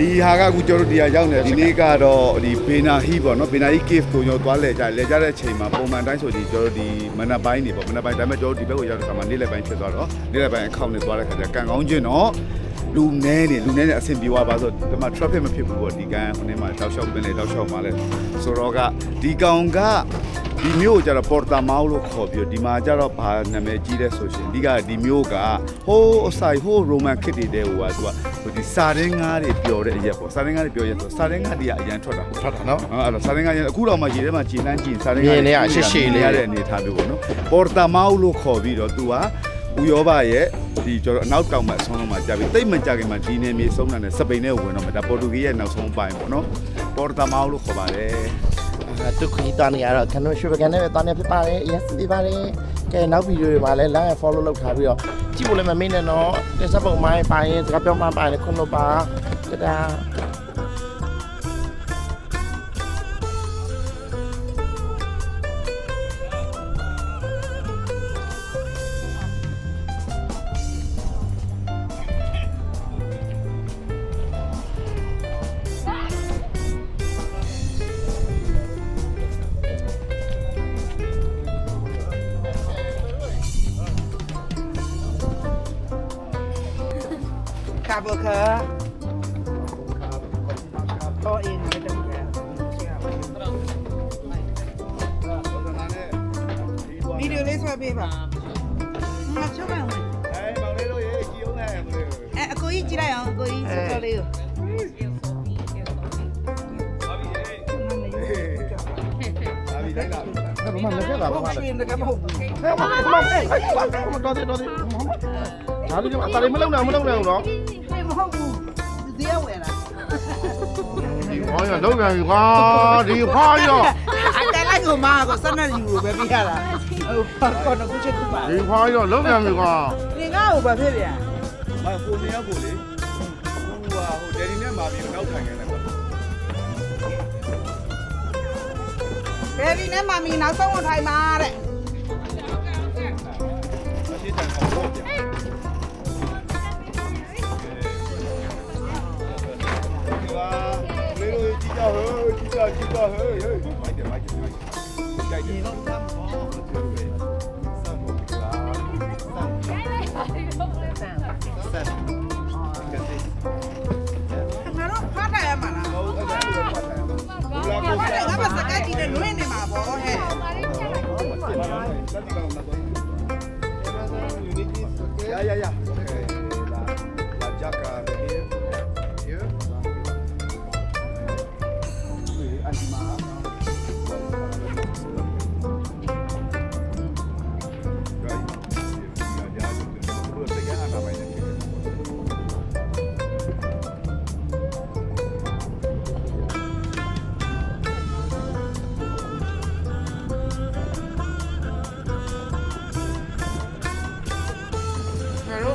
ဒီဟာကအခုကျွန်တော်တို့ဒီဟာရောက်နေဒီနေ့ကတော့ဒီဘေနာဟီပေါ့နော်ဘေနာဟီ cave ကိုကျွန်တော်သွားလဲကြလဲကြတဲ့အချိန်မှာပုံမှန်တိုင်းဆိုဒီကျွန်တော်တို့ဒီမနက်ပိုင်းနေပေါ့မနက်ပိုင်းဒါပေမဲ့ကျွန်တော်တို့ဒီဘက်ကိုရောက်တဲ့အခါမှာနေ့လယ်ပိုင်းဖြစ်သွားတော့နေ့လယ်ပိုင်းအခေါင်နေသွားတဲ့ခါကျကန်ကောင်းချင်းတော့ လူနဲနေလူနဲနေအဆင်ပြေသွားပါဆိုဒီမှာ traffic မဖြစ်ဘူးပေါ့ဒီကန်ဟိုနေ့မှာတောက်လျှောက်ပင်လေတောက်လျှောက်မှာလဲဆိုတော့ကဒီကောင်ကဒီမျိုးကိုကျတော့ porta mau လို့ခေါ်ပြီးတော့ဒီမှာကျတော့ဘာနာမည်ကြီးလဲဆိုရှင်ဒီကဒီမျိုးကဟိုးအဆိုင်ဟိုး roman ခေတ်တွေတဲ့ဟိုကသူကဟိုဒီစာရင်းငါးတွေပျော်တဲ့အရက်ပေါ့စာရင်းငါးတွေပျော်ရက်ဆိုစာရင်းငါးတွေကအရန်ထွက်တာထွက်တာနော်အဲ့တော့စာရင်းငါးရအခုတော့မှရေထဲမှာကြည်နှမ်းကြည်စာရင်းမြင်နေရရှေ့ရှေ့လေးရတဲ့အနေထားမျိုးပေါ့နော် porta mau လို့ခေါ်ပြီးတော့သူက ဥရောပရဲ့ဒီကျွန်တော်အနောက်တောင်ဘက်အဆုံးလုံးမှာကြာပြီတိတ်မကြခင်မှာဒီနယ်မြေဆုံးတာနဲ့စပိန်နဲ့ဝင်တော့မှာဒါပေါ်တူဂီရဲ့နောက်ဆုံးပိုင်းပေါ့နော် porta mau လို့ခေါ်ပါတယ်အဲသူခရီးသွားနေရတော့ကျွန်တော်ရွှေပကံနဲ့ပဲသွားနေဖြစ်ပါတယ် yes ပြပါတယ်ကဲနောက်ဗီဒီယိုတွေမှာလည်း like follow လုပ်ထားပြီးတော့ကြည့်ဖို့လည်းမမေ့နဲ့နော်တက်ဆက်ပုံမိုင်းပါရင်စကားပြောမှပါရင်ခွန်းလို့ပါတဒါ ကိုကြီးကြည့်လိုက်အောင်အကိုကြီးစောစောလေးကိုအာဘီလိုက်လာပြီအဲ့ဘာမှလက်ခဲ့တာဟုဘာတ်မှရွှေတကမဟုတ်ဘူးဟဲ့မမဟဲ့တော်တယ်တော်တယ်ဒါလေးကအတားလေးမလုံနိုင်မလုံနိုင်ဘူးနော်ဟဲ့မဟုတ်ဘူးဒီရဝယ်လားဒီခွာရလုံနိုင်ကွာဒီခွာရအတဲလိုက်ကိုမာကိုစနေယူကိုပဲပြရတာဟုတ်ကောတော့ခုချက်ခုပါဒီခွာရလုံနိုင်ကွာဒီငါ့ကိုဘာဖြစ်လဲမကိုနေရကိုလေ ဘယ်ဒီနဲ့မမီနောက်ဆုံးဝင်ထိုင်ပါတဲ့အရှိ စကတ်ကြီးနဲ့လွင့်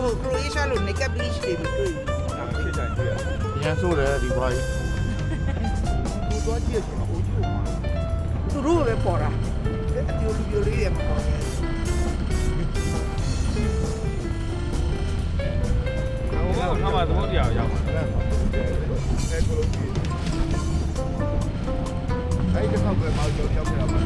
ဟိုခရိုအေးရှားလို naked bleach တွေမတွေ့ဘူးဒါဖြစ်တိုင်းတွေ့ရရန်ဆိုးတယ်ဒီဘွားကြီးကိုသွားကြည့်ရအောင်အိုးကြီးမှာသူတို့ပဲပေါ်တာအပြိုလူပြိုလေးတွေမပေါ်ဘူးတော့ထားပါသဘောတရားရောက်ပါတယ်အဲကိုလုံးကြီးအဲဒီတစ်ခါပဲမောက်ကြောက်ရောက်ခဲ့တာပါ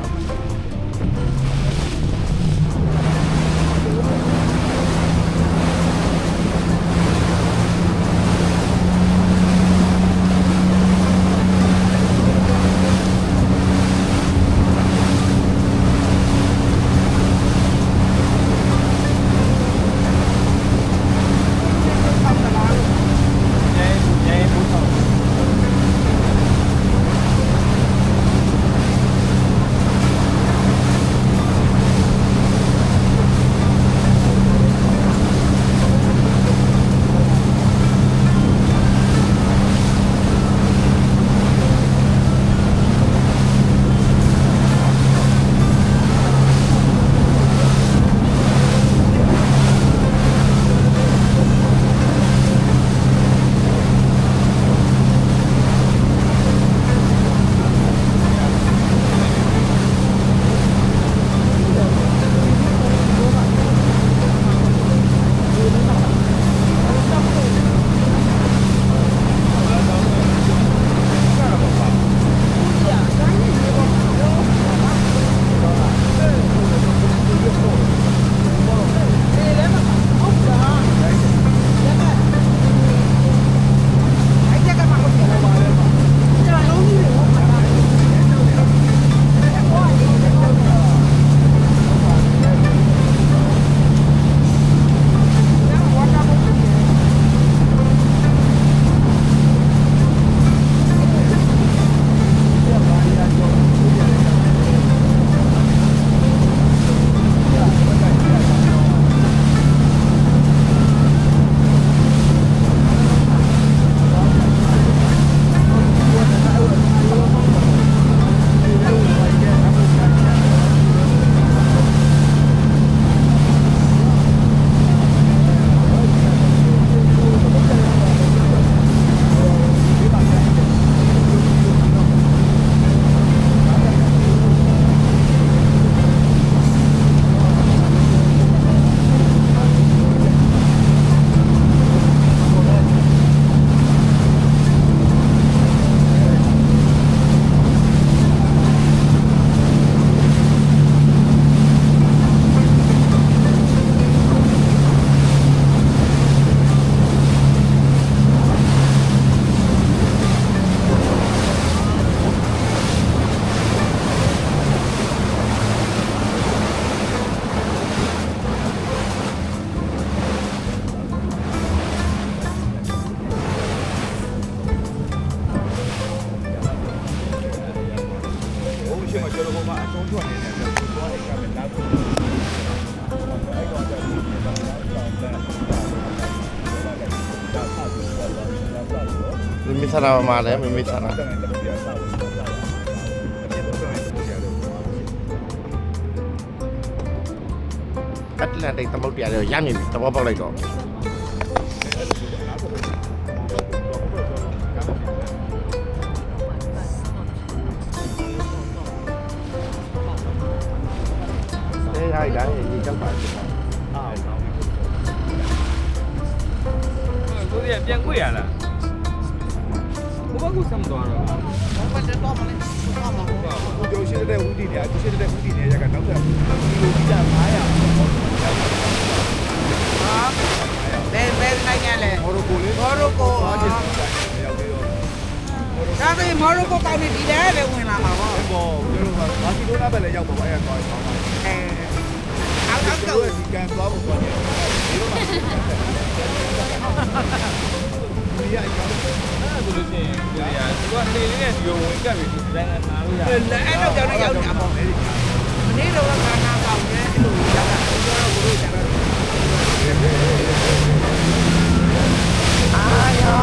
မမီဆရာမှာလည်းမမီဆရာအတ္တလန်တိတ်သမုတ်တရားတွေရမြင်ပြီသဘောပေါက်လိုက်တော့ သွားတော့ဘာတက်တော့မလဲဘာမှမဟုတ်ကိုကျော်ရှိတဲ့ဦးတည်နေအခုရှိတဲ့ဦးတည်နေရကနောက်ထပ်ဒီလိုကြီးကြ900ဘယ်ဘယ်နိုင်ငံလဲမော်ရိုကိုလေးမော်ရိုကိုအားချင်းရောက်ပြီးတော့ဒါဆိုရင်မော်ရိုကိုကောင်းနေဒီထဲပဲဝင်လာမှာပေါ့ဘောကျွန်တော်ကဘာစီလိုနာပဲလည်းရောက်ပါပါအဲ့ဒါသွားအောင်ပါအဲအောက်အောက်ကျွန်တော့တော်ဒီကန်သွားဖို့သွားတယ်ဒီလိုပါ ဒီရအကြောင်းအဲ့ဆိုလို့ရှိရင်ကိုကြီးကသူကနေလေးနဲ့ဒီလိုဝင်ကပ်ပြီးဒီတိုင်းကနားလို့ရအဲ့တော့ကြောင်ရောက်နေတာပေါ့မနေ့တော့ကနာကောင်းတယ်အဲ့လိုရောက်တာကျွန်တော်တို့ကျတော့အာယာ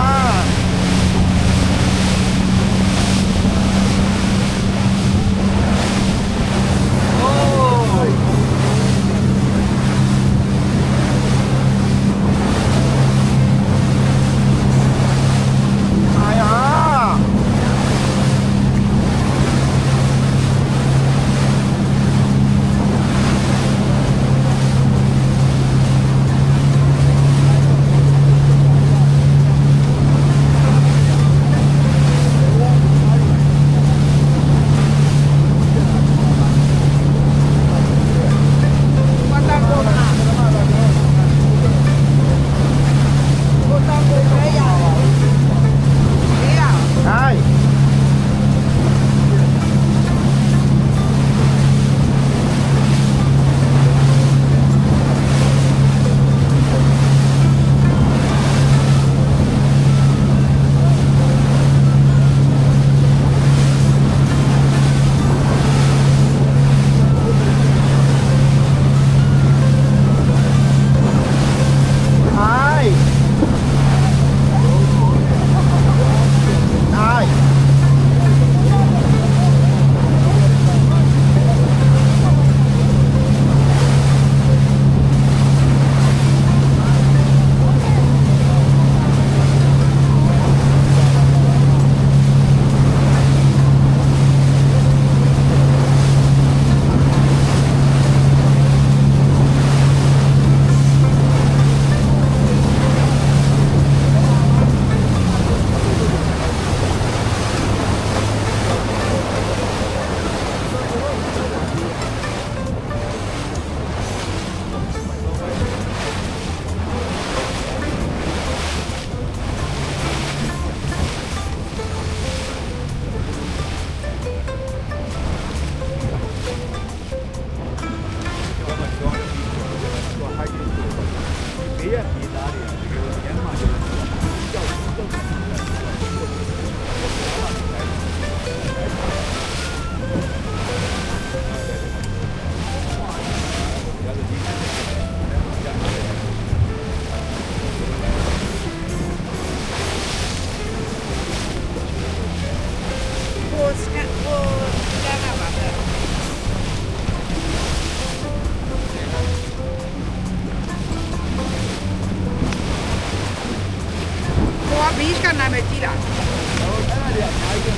ကိုကဘီးကနာမည်ကြီးလားဟ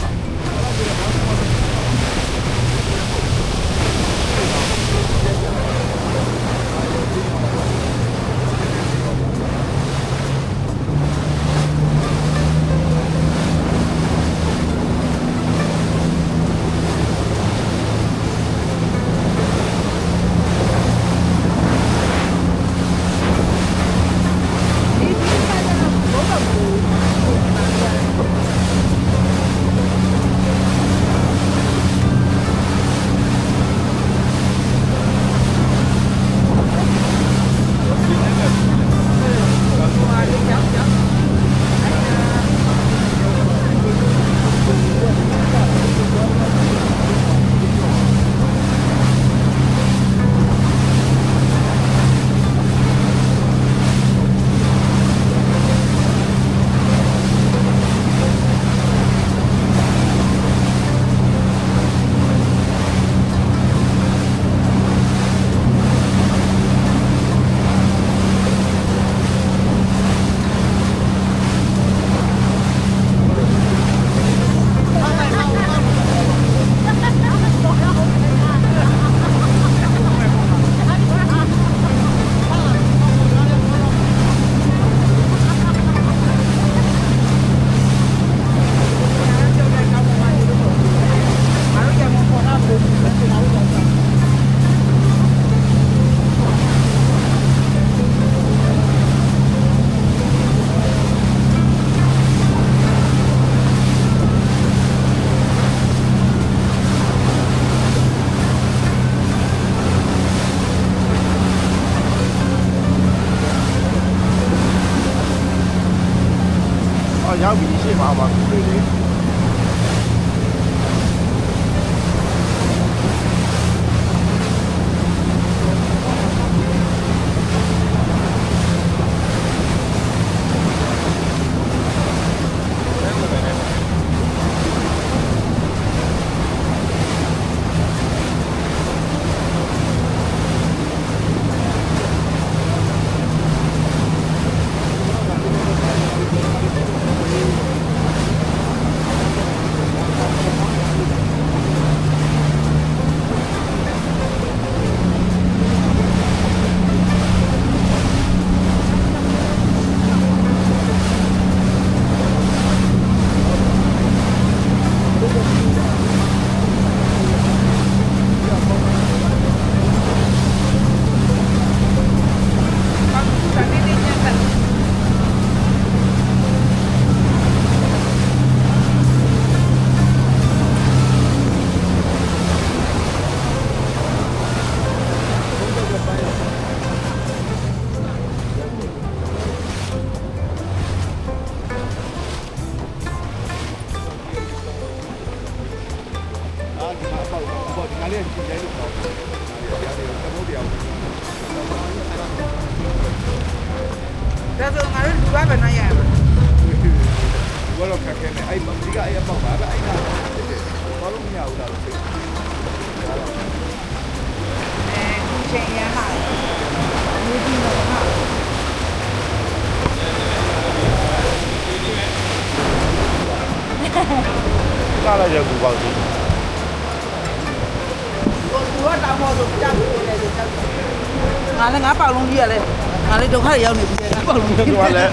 ဒုက္ခရောက်နေပြီငါပေါက်လုံးကြီးကလည်း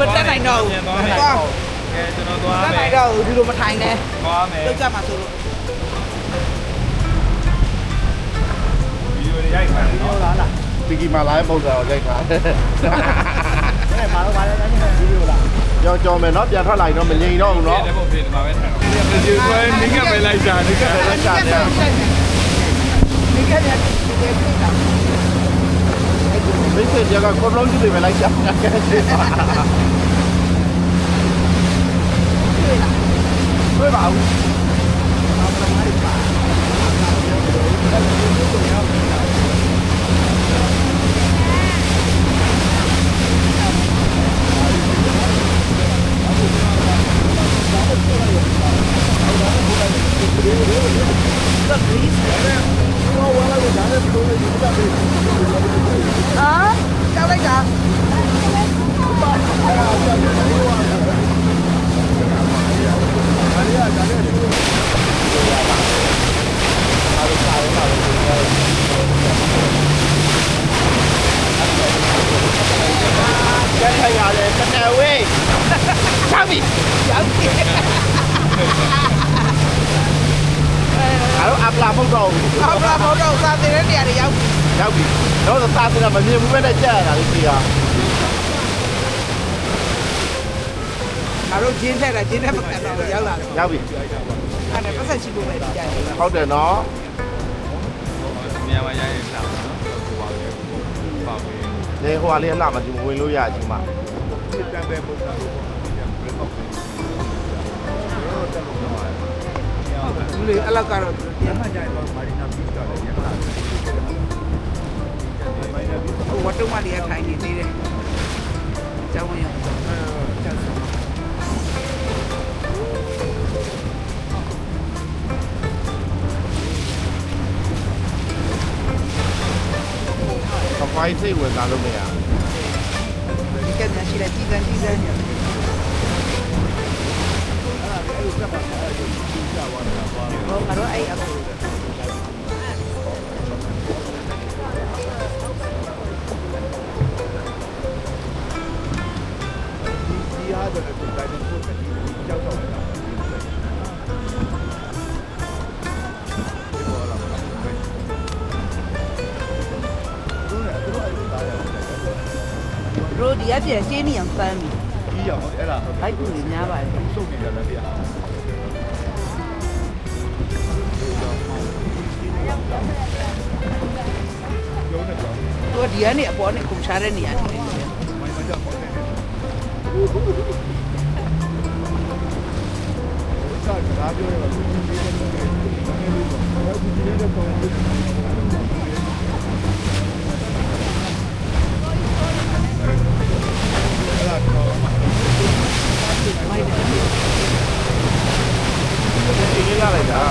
မတက်နိုင်တော့ဘူးပြန်သွားမယ်သွားကဲကျွန်တော်သွားတက်မယ်နိုင်တော့ဘူးဒီလိုမထိုင်နဲ့သွားမယ်လောက်ကြမှာဆိုလို့ဗီဒီယိုတွေရိုက်ပါမယ်နော်လားလားပီကီမာလာရဲ့ပုံစံကိုရိုက်ထားတယ်အဲ့ဘာလို့ဘာလဲလဲဗီဒီယိုလားကြောင်ကြောင်မယ်နော်ပြန်ထွက်လာရင်တော့မငြိမ်တော့ဘူးနော်ဒီပုံပြင်မှာပဲထိုင်ဗီဒီယိုဆိုရင်နိကပဲလိုက်တာနိကပဲလိုက်တာဒီကနေ့ဒီကနေ့ပြတာ မိတ်ဆွေကြကကောလုံးကြီးတွေပဲလိုက်ရှာခဲ့တယ်တွေ့ပါဦးဟာကြောက်လိုက်တာ ကျန်ထိုင်ရတယ်တနယ်ဝေးချပြီ ရောက်ပြီ အဲ့တော့အပလာမဟုတ်တော့ဘူး ဟောက်လာမဟုတ်တော့စားတဲ့နေရာတွေရောက်ပြီ ရောက်ပြီတော့သာစရာမမြင်ဘူးပဲနဲ့ကြာရတာလေးကြီးဟာ ငါတို့ ဂျင်းထက်တာဂျင်းထက်ပတ်သက်တော့ရောက်လာတယ်ရောက်ပြီအဲ့ဒါပတ်သက်ရှိလို့ပဲဒီကြိုင်ဟုတ်တယ်နော်မြန်မာရိုက်ရတာနော်ဟိုပါပဲပေါ့ပဲလေဟိုဟာလေးအလှမဒီမဝင်လို့ရချင်းမှာဒီတန်ပဲပုံစံလို့ပေါ့ပြန်ပြန်ပေါ့တော့တက်လို့တော့ဘူးလေအဲ့လောက်ကတော့ပြန်မှကြိုင်တော့မာရီနာပြီးတော့လည်းရတာမိုင်းနာပြီးဟိုဝတ်တုံးမလေးကထိုင်နေသေးတယ်ကျောင်းဝင်ရော က်ကဖိုင်းစိတ်ဝင်စားလို့မရဒီကနေ့ရှိတဲ့ကြီးစံကြီးစံညအဲ့လိုတက်ပါအဲ့လိုကြီးကြသွားတာပါဟောငါတို့အဲ့အခု ရိုဒီအပြင်ရှင်းနေအောင်စမ်းပြီကြီးရအောင်အဲ့ဒါဘိုက်ကူကြီးများပါတယ် စုပ်နေတယ်လည်းပြရုံးနေကြောင်းသူကဒီကနေအပေါ်နဲ့ခုန်ချတဲ့နေရာနေတယ် မိုင်းမကြောက်ပေါ့နေဒါပြောရပါဘူးဒီနေ့ကတော့နည်းနည်းလေးပေါ့ဒီနေ့တော့ ဒီလေးလာလိုက်တာ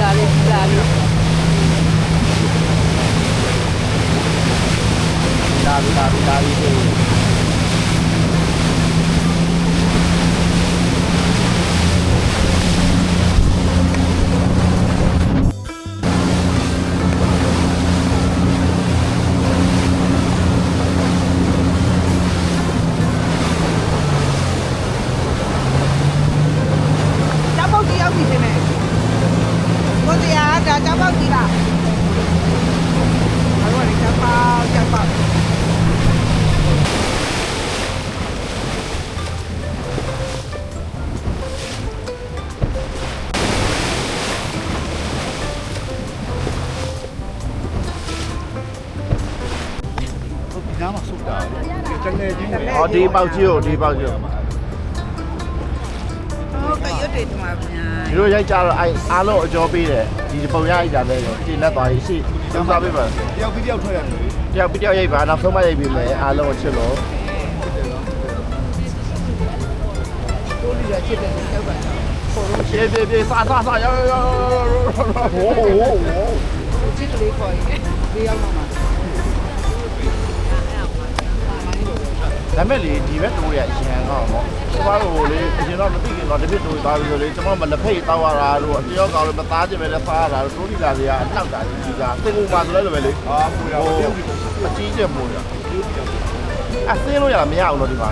လာလေးလာလေးလာပြီလာပြီလာ တာတကယ်ချင်းပဲအော်ဒီပေါက်ကြီးကိုဒီပေါက်ကြီးကိုဟုတ်ကဲ့ရွတ်တယ်ဒီမှာဗျာဒီလိုရိုက်ကြတော့အဲအားလုံးအကျော်ပေးတယ်ဒီပုံရရိုက်တာလည်းရှင်းလက်သွားရေးရှိသုံးစားပေးပါတယောက်ပြီးတယောက်ထွက်ရတယ်တယောက်ပြီးတယောက်ရိုက်ပါနောက်ဆုံးမှရိုက်ပြီးမယ်အားလုံးကိုချစ်လို့ကိုလူရချစ်တယ်ကျောက်ပါရှင်းပြေပြေစားစားစားရောရောဟိုးဟိုးဟိုးချစ်ကလေးခေါ်ရင်ဒီရောက်တော့မှာ ဒါမဲ့လေဒီဘက်တိုးရအရင်ကောင်းပေါ့ကျမတို့လေအရင်တော့မသိခင်တော့တစ်ပြစ်တိုးသွားပြီဆိုလေကျမမလက်ဖိတ်တောက်ရတာတို့အတယောက်ကောင်လည်းမသားခြင်းပဲလည်းစားရတာတို့တိုးလီလာတွေကနှောက်တာကြီးကသင်ကူမှာဆိုလဲလိုပဲလေအာပူရအောင်တယောက်ပြီးအကြီးကျယ်မို့ရအစင်းလို့ရတာမရအောင်လို့ဒီမှာ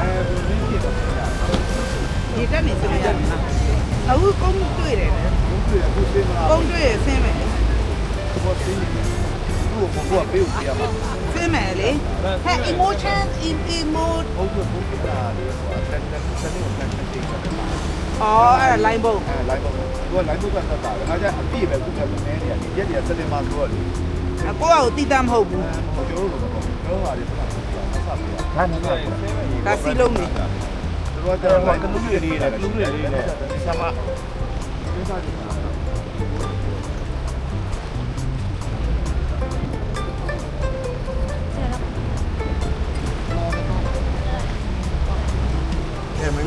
ဒီတက်နေစမရဘူးအခုကုန်းတွေ့တယ်ဘူးတွေ့အခုသိမလားကုန်းတွေ့ဆင်းမယ်ဘောသိနေသူ့ကိုဘောပေးဦးပြရမှာ ဆင်းမယ်လေဟဲ့ emotion in emote ဟုတ်ကဲ့ဘုရားလေးဟိုအတက်တက်စနေကိုတက်တက်တိတ်တယ်အော်အဲ့ဒါ line ဘုတ်အဲ line ဘုတ်သူက line ဘုတ်ကတက်တာငါကျအပြည့်ပဲခုကနည်းနေရတယ်ရက်ရက်စနေမှာသူကလေအကိုကကိုတိတမဟုတ်ဘူးဟိုကျွန်တော်တို့ကတော့တော့ဟာလေးခဏဆက်ပြီးတော့ဒါနဲ့တော့ဒါစီလုံးနေသူတို့ကကျွန်တော့တော်ကလူတွေလေးနဲ့လူတွေလေးနဲ့ဆမ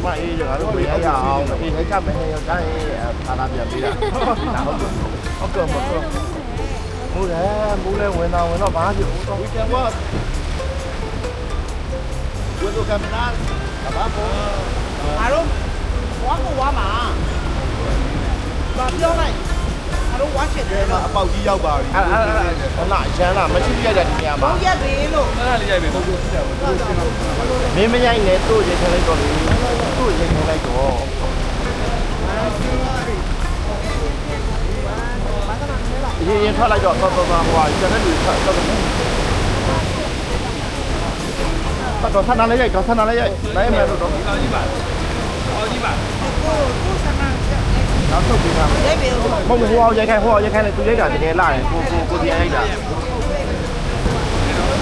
စဉ်းစားကြည့်တာအဲမင်းမအေးကြတာတို့ရရအောင်အေးထိုက်ကမယ်ရောတိုင်းအာလာပြန်ပေးတာဟုတ်ကဲ့ဟုတ်ကဲ့မဟုတ်မူလဲမူလဲဝင် တော့ဝင်တော့ဘာဖြစ်ဦးတော့ we can work with the camera ဘာပေါ်ငါတို့ဝါကိုဝါမှာဘာပြောလိုက်ငါတို့ဝါချစ်တယ်ကဲမှာလို့အပေါက်ကြီးရောက်ပါပြီအဲ့အဲ့ဟလာရန်လာမရှိပြရတဲ့နေရာဘုမှာံရက်ပြီလို့အဲ့ဒါလေးရိုက်ပြီဟုတ်ကဲ့မင်းမရိုက်နဲ့သူ့ရင်ထလိုက်တော့လေသူ့ရင်ထလိုက်တော့ရင်ရင်ထွက်လိုက်တော့တော့တော့ဟိုဟာကျန်တဲ့လူထွက်တော့တော့တော့ဆန္ဒလေးရိုက်တော့ဆန္ဒလေးရိုက်လိုက်မယ်လို့တော့အော်ကြီးပါအော်ကြီးပါကိုကိုစမ နောက်ထုတ်ပေးထားမယ်ရိုက်ပေးဦးမဟုတ်ဘူးဟိုအောင်ရိုက်ခိုင်းဟိုအောင်ရိုက်ခိုင်းလေသူရိုက်တာတကယ်လာတယ်ကိုကိုကိုတရားရိုက်တာ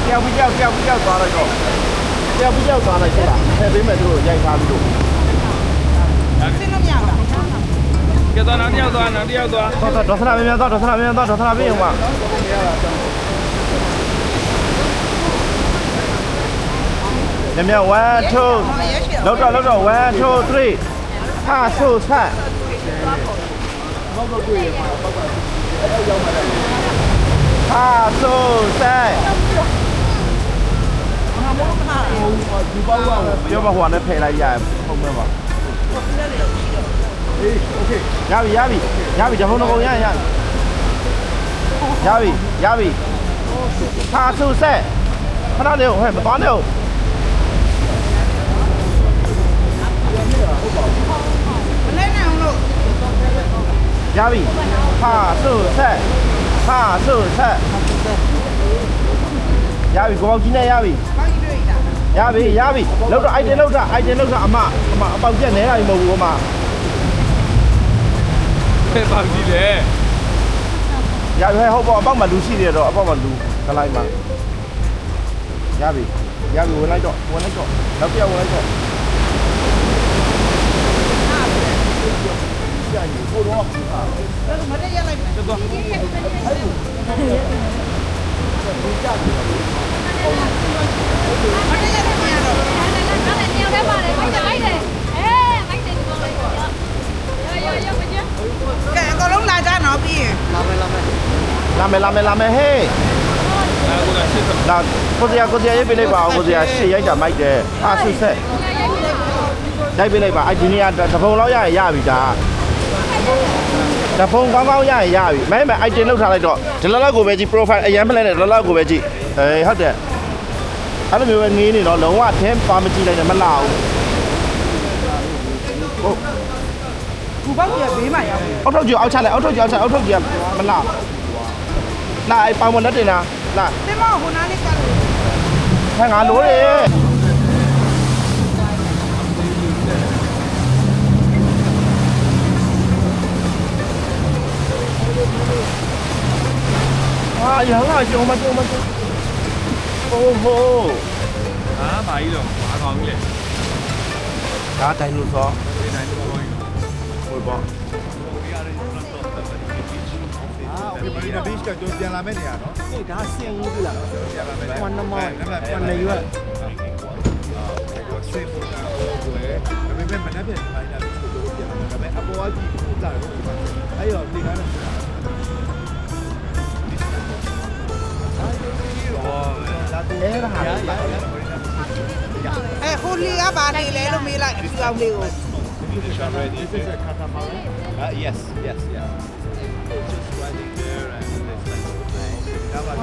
ကြောက်ပြီးကြောက်ကြောက်ပြီးကြောက်သွားတော့ကြောက်ပြီးကြောက်သွားလိုက်ခဲ့တာထည့်ပေးမယ်သူတို့ရိုက်ထားပြီးတော့ဆင်းလို့မရဘူးလားကြောက်တော့နောက်တစ်ယောက်သွားနောက်တစ်ယောက်သွားသွားသွားဒေါသနာမင်းများသွားဒေါသနာမင်းများသွားဒေါသနာမင်းရောမှာမြမြ1 2လောက်တော့လောက်တော့1 2 3 5 6 7 ပေါက်ပေါက်တွေ့ရမှာပေါက်ပေါက်အဲ့တော့ရောက်မှာလားဟာဆိုဆိုင်ဘာမို့မလားဒီပေါက်ပေါက်ပြောပါဟိုကနေဖယ်လိုက်ရအောင်ပုံမှန်ပါအေးโอเคရပြီရပြီရပြီဂျပန်ကောင်ရရရရပြီရပြီဟာဆိုဆက်ခဏလေးဟဲ့မသွားနဲ့ဟုတ်ပါဘူး ရပြီဟာဆုဆက်ဟာဆုဆက်ရပြီကိုပေါကြီးနဲ့ရပြီဘာကြီးတွေ့တာရပြီရပြီလောက်တော့ item လောက်တာ item လောက်တာအမအမအပေါက်ပြက်နေတာမဟုတ်ဘူးအမဖဲပါကြည့်လေရပြီဟုတ်ပါအပေါက်မှာလူရှိတယ်တော့အပေါက်မှာလူကလိုက်မှာရပြီရပြီဝင်လိုက်တော့ဝင်လိုက်တော့နောက်ပြဝင်လိုက်တော့ ကြကြီးကိုတော့ဘူးဟာမတက်ရက်လိုက်မယ်တော်တော်ဘူးကြပြီမတည့်ရတဲ့နေရာတော့နားလည်းနေရာထဲပါတယ်မိုက်တယ်မိုက်တယ်အဲမိုက်တယ်ဒီကောင်လေးရောရောရောမကျကဲအကုန်လုံးလာကြနော်ပြီးရင်လာမယ်လာမယ်လာမယ်ဟေးအဲကိုကရှစ်စလာကိုစရာကိုစရာရေးပေးလိုက်ပါဦးကိုစရာရှေ့ရိုက်တာမိုက်တယ်အာဆွဆက်ရိုက်ပေးလိုက်ပါအဒီနေ့ကတပုံလောက်ရရင်ရပြီဒါ တပုံကောင်းကောင်းရရင်ရပြီမဲမဲ item လောက်ထားလိုက်တော့ဒီလောက်လောက်ကိုပဲကြည့် profile အရင်ဖလဲနဲ့ဒီလောက်လောက်ကိုပဲကြည့်အေးဟုတ်တယ်အဲ့လိုမျိုးပဲငေးနေတော့လုံးဝအထင်းပါမကြည့်လိုက်နဲ့မလာဘူးဟုတ်ဘူပေါက်ကြီးဘေးမှာရောက်ပြီအောက်ထုတ်ကြည့်အောက်ချလိုက်အောက်ထုတ်ကြည့်အောက်ချအောက်ထုတ်ကြည့်မလာလာအဲ့ပေါင်မလက်တင်လားလာတင်မဟိုနားလေးကလို့ဆန်ငါလိုတယ် 啊，人啊，叫嘛叫嘛叫！哦吼！啊，把伊龙马讲起来，打台路嗦，这台路讲，会不？ဒီဘီစ်ကတို့ပြန်လာမယ်နေရနော်။အေးဒါဆင်းဦးပြီလား။ပြန်လာမယ်။ဝမ်းနမောဝမ်းနရွတ်။ဆေးပေါ်တာကိုလေဒါပေမဲ့မနေ့ပြန်ပိုင်းတာကိုတို့ပြန်လာမယ်။ဒါပေမဲ့အပေါ်အကြီးကိုလာတော့အဲ့ရောဒီကားနဲ့ အဲ့ဒါဟာအဲဟိုလီကဘာနေလဲလို့မေးလိုက်အဖြူအောင်လေးကို Uh, yes, yes, yeah. It's just riding there and it's like, okay, that was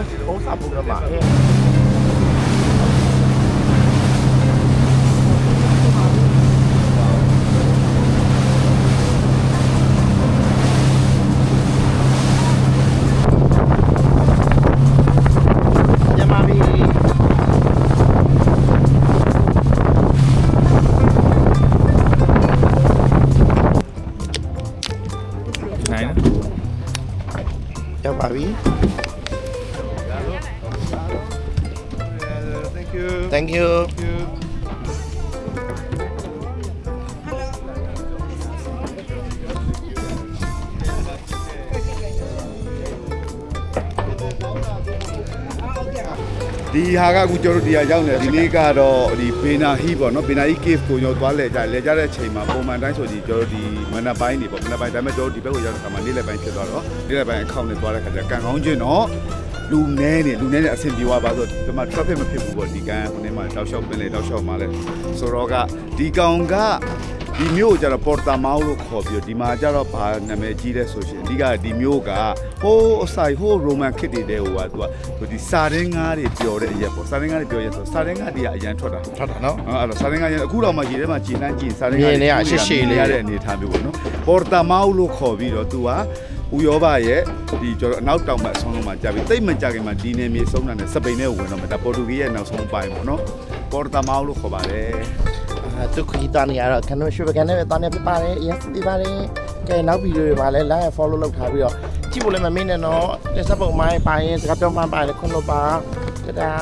you. thank you Thank you. ဒီဟာကအခုကျွန်တော်တို့ဒီဟာရောက်နေတယ်ဒီနေ့ကတော့ဒီဘေနာဟီပေါ့နော်ဘေနာဟီ cave ကိုကျွန်တော်သွားလဲကြလဲကြတဲ့အချိန်မှာပုံမှန်တိုင်းဆိုဒီကျွန်တော်တို့ဒီမနက်ပိုင်းနေပေါ့မနက်ပိုင်းဒါပေမဲ့ကျွန်တော်တို့ဒီဘက်ကိုရောက်တဲ့အခါမှာနေ့လယ်ပိုင်းဖြစ်သွားတော့နေ့လယ်ပိုင်းအခေါင်နဲ့သွားတဲ့ခါကျကန်ကောင်းချင်းတော့ လူနဲနေလူနဲနေအဆင်ပြေသွားပါဆိုဒီမှာ traffic မဖြစ်ဘူးပေါ့ဒီကန်ဟိုနေ့မှာတောက်လျှောက်ပင်လေတောက်လျှောက်မှာလဲဆိုတော့ကဒီကောင်ကဒီမျိုးကိုကျတော့ပေါ်တာမောင်းလို့ခေါ်ပြီးတော့ဒီမှာကျတော့ဘာနာမည်ကြီးလဲဆိုရှင်အဓိကဒီမျိုးကဟိုးအဆိုင်ဟိုးရိုမန်ခစ်တွေတဲဟိုကသူကဟိုဒီစာရင်းငါးတွေပျော်တဲ့အရက်ပေါ့စာရင်းငါးတွေပျော်ရက်ဆိုစာရင်းငါးတွေကအရန်ထွက်တာထွက်တာနော်အဲ့တော့စာရင်းကရအခုတော့မှရေထဲမှာကြည်နှမ်းကြည်စာရင်းမြင်နေရရှေ့ရှေ့လေးရတဲ့အနေထားမျိုးပေါ့နော်ပေါ်တာမောက်လို့ခေါ်ပြီးတော့သူက ဥရောပရဲ့ဒီကျွန်တော်အနောက်တောင်ဘက်အဆုံးလုံးမှာကြာပြီတိတ်မကြခင်မှာဒီနယ်မြေဆုံးတာနဲ့စပိန်နဲ့ဝင်တော့မှာဒါပေါ်တူဂီရဲ့နောက်ဆုံးပိုင်းပေါ့နော်ပေါ်တာမောက်လို့ခေါ်ပါတယ်အာသူခရီးသွားနေရတော့ခဏရွှေပကန်နဲ့ပဲသွားနေဖြစ်ပါတယ် yes ဒီပါတယ်ကဲနောက်ဗီဒီယိုတွေပါလဲ like follow လုပ်ထားပြီးတော့ကြည့်ဖို့လည်းမမေ့နဲ့နော်လက်စပ်ပုံမိုင်းပါရင်စကားပြောမှပါရင်ခွန်းလို့ပါတဒါ